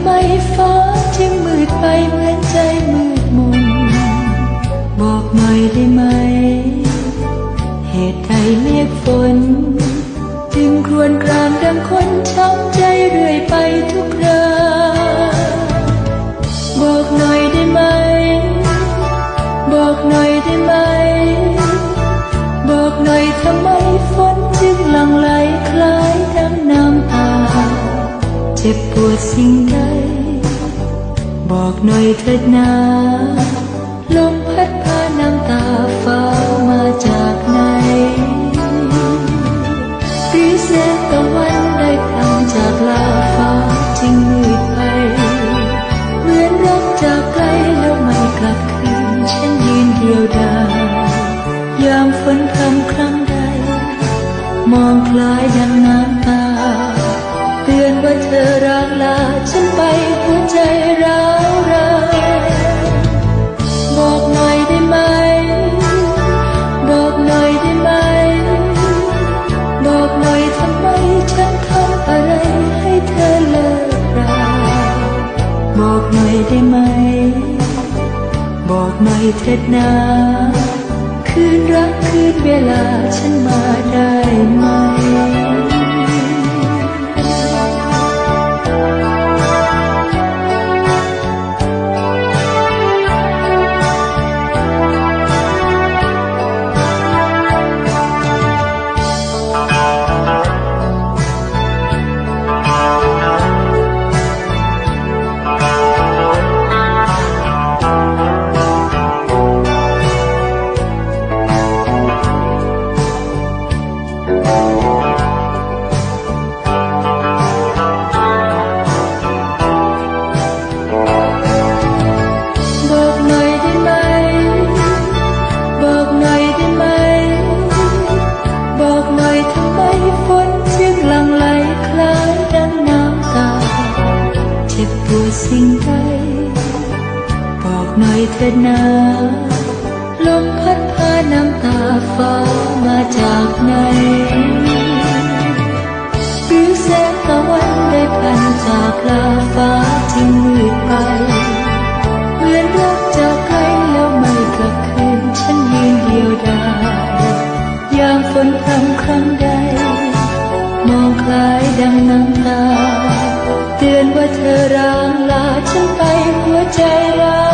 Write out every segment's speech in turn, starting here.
ไมฟ้าจึงมืดไปเหมือนใจมืดมน บอกหน่อยได้ไหม เหตุใดเมฆฝน จึงครวญครางดังคนช้ำใจเรื่อยไปทุกรา เจ็บปวดสิ่งใด บอกหน่อยเถิดนาลมพัดพาน้ำตาฟ้ามาจากไหนหรือแสงตะวันได้พลังจากลาฟ้าจึงมืดไป เหมือนรักจากไกลแล้วไม่กลับคืนฉันยืนเดียวดายยามฝนพรำครั้งใด มองคล้ายดังน้ำตา หน่อยได้ไหม บอกหน่อยเถิดนา คืนรักคืนเวลาฉัน หน่อยเถิดนาลมพัดพาน้ำตาฟ้ามาจากไหนหรือแสงตะวันได้พันจากลาฟ้าจึงมืดไปเหมือนรักจากไกลแล้วไม่กลับคืนฉันยืนเดียวดายยามฝนพรำครั้งใด มองคล้ายดังน้ำตา เตือนว่าเธอร้างลาฉันไปหัวใจร้า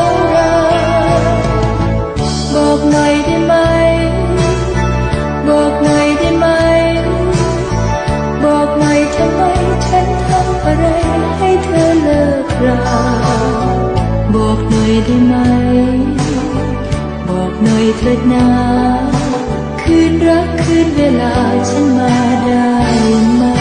ได้ไหม บอกหน่อยเถิดนาคืนรักคืนเวลาฉันมาได้ไหม